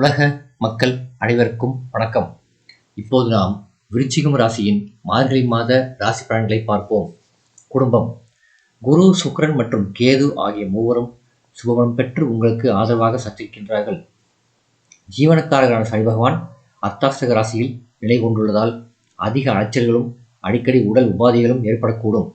உலக மக்கள் அனைவருக்கும் வணக்கம். இப்போது நாம் விருச்சிகம் ராசியின் மார்கழி மாத ராசி பலன்களை பார்ப்போம். குடும்பம். குரு சுக்ரன் மற்றும் கேது ஆகிய மூவரும் சுபபலம் பெற்று உங்களுக்கு ஆதரவாக சந்திக்கின்றார்கள் ஜீவனக்காரரான சனி பகவான் அர்த்தாஷ்டக ராசியில் நிலை கொண்டுள்ளதால் அதிக அலைச்சல்களும் அடிக்கடி உடல் உபாதைகளும் ஏற்படக்கூடும்.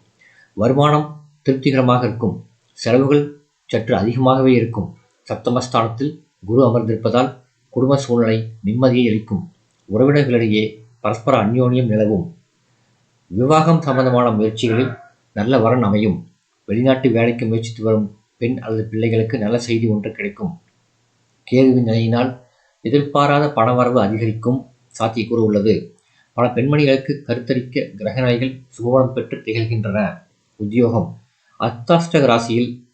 வருமானம் திருப்திகரமாக இருக்கும். செலவுகள் சற்று அதிகமாகவே இருக்கும். சப்தமஸ்தானத்தில் குரு அமர்ந்திருப்பதால் குடும்ப சூழ்நிலை நிம்மதியை அளிக்கும் உறவினர்களிடையே பரஸ்பர அந்யோன்யம் நிலவும். விவாகம் சம்பந்தமான முயற்சிகளில் நல்ல வரன் அமையும். வெளிநாட்டு வேலைக்கு முயற்சித்து வரும் பெண் அல்லது பிள்ளைகளுக்கு நல்ல செய்தி ஒன்று கிடைக்கும். கேதுவின் நிலையினால் எதிர்பாராத பணவரவு அதிகரிக்கும் சாத்தியக்கூறு உள்ளது. பல பெண்மணிகளுக்கு கருத்தரிக்க கிரகநாய்கள் சுபபலம் பெற்று திகழ்கின்றன. உத்தியோகம். அத்தாஷ்டக ராசியில்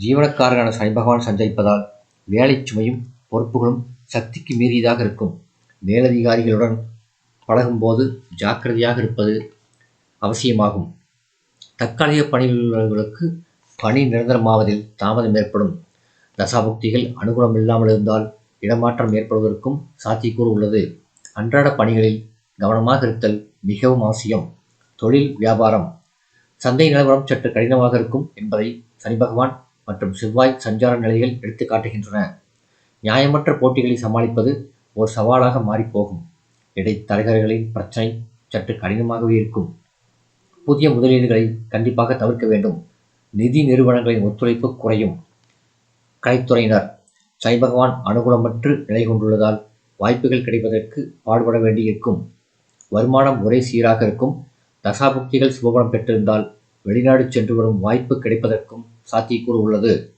ஜீவனக்காரரான சனி பகவான் சஞ்சரிப்பதால் வேலை சுமையும் பொறுப்புகளும் சக்திக்கு மீறியதாக இருக்கும். மேலதிகாரிகளுடன் பழகும்போது ஜாக்கிரதையாக இருப்பது அவசியமாகும். தற்காலிக பணியாளர்களுக்கு பணி நிரந்தரமாவதில் தாமதம் ஏற்படும். தசாபுக்திகள் அனுகூலம் இல்லாமல் இருந்தால் இடமாற்றம் ஏற்படுவதற்கும் சாத்தியக்கூறு உள்ளது. அன்றாட பணிகளில் கவனமாக இருத்தல் மிகவும் அவசியம். தொழில் வியாபாரம். சந்தை நிலவரம் சற்று கடினமாக இருக்கும் என்பதை சனி பகவான் மற்றும் செவ்வாய் சஞ்சார நிலைகள் எடுத்து காட்டுகின்றன. நியாயமற்ற போட்டிகளை சமாளிப்பது ஒரு சவாலாக மாறிப்போகும். இடைத்தரகர்களின் பிரச்சனை சற்று கடினமாகவே இருக்கும். புதிய முதலீடுகளை கண்டிப்பாக தவிர்க்க வேண்டும். நிதி நிறுவனங்களின் ஒத்துழைப்பு குறையும். கலைத்துறையினர் சனி பகவான் அனுகூலமற்று நிலை கொண்டுள்ளதால் வாய்ப்புகள் கிடைப்பதற்கு பாடுபட வேண்டியிருக்கும். வருமானம் ஒரே சீராக இருக்கும். தசாபுக்திகள் சுபபலம் பெற்றிருந்தால் வெளிநாடு சென்று வரும் வாய்ப்பு கிடைப்பதற்கும் சாத்தியக்கூறு உள்ளது.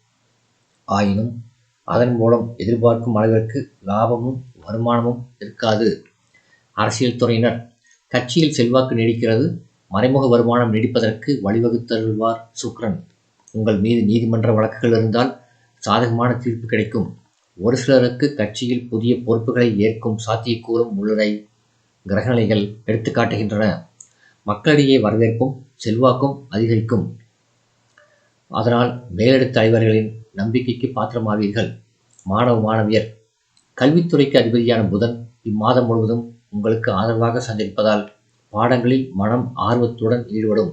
ஆயினும் அதன் மூலம் எதிர்பார்க்கும் அளவிற்கு லாபமும் வருமானமும் இருக்காது. அரசியல் துறையினர் கட்சியில் செல்வாக்கு நீடிக்கிறது மறைமுக வருமானம் நீடிப்பதற்கு வழிவகுத்தருள்வார் சுக்ரன். உங்கள் மீது நீதிமன்ற வழக்குகள் இருந்தால் சாதகமான தீர்ப்பு கிடைக்கும். ஒரு சிலருக்கு கட்சியில் புதிய பொறுப்புகளை ஏற்கும் சாத்தியக்கூறும் உள்ளதை கிரகநிலைகள் எடுத்து காட்டுகின்றன. மக்களிடையே வரவேற்பும் செல்வாக்கும் அதிகரிக்கும். அதனால் மேலெடுத்த தலைவர்களின் நம்பிக்கைக்கு பாத்திரமாவீர்கள். மாணவ மாணவியர் கல்வித்துறைக்கு அதிபதியான புதன் இம்மாதம் முழுவதும் உங்களுக்கு ஆதரவாக சந்திப்பதால் பாடங்களில் மனம் ஆர்வத்துடன் ஈடுபடும்.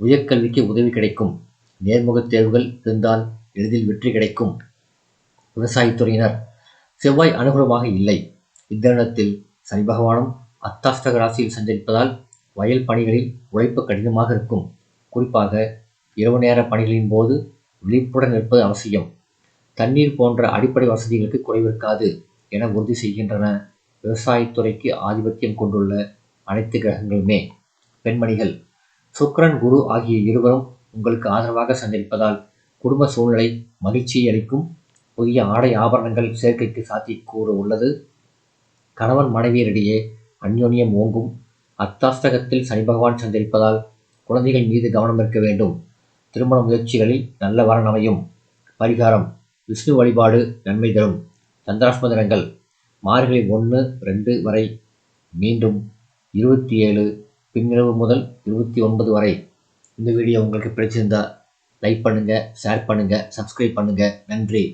உயர்கல்விக்கு உதவி கிடைக்கும். நேர்முகத் தேர்வுகள் இருந்தால் எளிதில் வெற்றி கிடைக்கும். விவசாயத்துறையினர் செவ்வாய் அனுகூலமாக இல்லை. இத்தருணத்தில் சனி பகவானும் அத்தாஷ்டக ராசியில் சஞ்சரிப்பதால் வயல் பணிகளில் உழைப்பு கடினமாக இருக்கும். குறிப்பாக இரவு நேர பணிகளின் போது விழிப்புடன் இருப்பது அவசியம். தண்ணீர் போன்ற அடிப்படை வசதிகளுக்கு குறைவிருக்காது என உறுதி செய்கின்றன. விவசாயத்துறைக்கு ஆதிபத்தியம் கொண்டுள்ள அனைத்து கிரகங்களுமே. பெண்மணிகள் சுக்கரன் குரு ஆகிய இருவரும் உங்களுக்கு ஆதரவாக சந்திப்பதால் குடும்ப சூழ்நிலை மகிழ்ச்சியை அளிக்கும். புதிய ஆடை ஆபரணங்கள் சேர்க்கைக்கு சாத்தியக்கூறு உள்ளது. கணவன் மனைவியரிடையே அந்யோன்யம் ஓங்கும். அத்தாஸ்தகத்தில் சனி பகவான் சஞ்சரிப்பதால் குழந்தைகள் மீது கவனம் இருக்க வேண்டும். திருமண முயற்சிகளில் நல்ல வரன் அமையும். பரிகாரம் விஷ்ணு வழிபாடு நன்மை தரும். சந்திராஷ்மதனங்கள் மார்கழி ஒன்று ரெண்டு வரை மீண்டும் இருபத்தி ஏழு பின்னிரவு முதல் இருபத்தி ஒன்பது வரை. இந்த வீடியோ உங்களுக்கு பிடிச்சிருந்தா லைக் பண்ணுங்கள் ஷேர் பண்ணுங்கள் சப்ஸ்கிரைப் பண்ணுங்கள் நன்றி.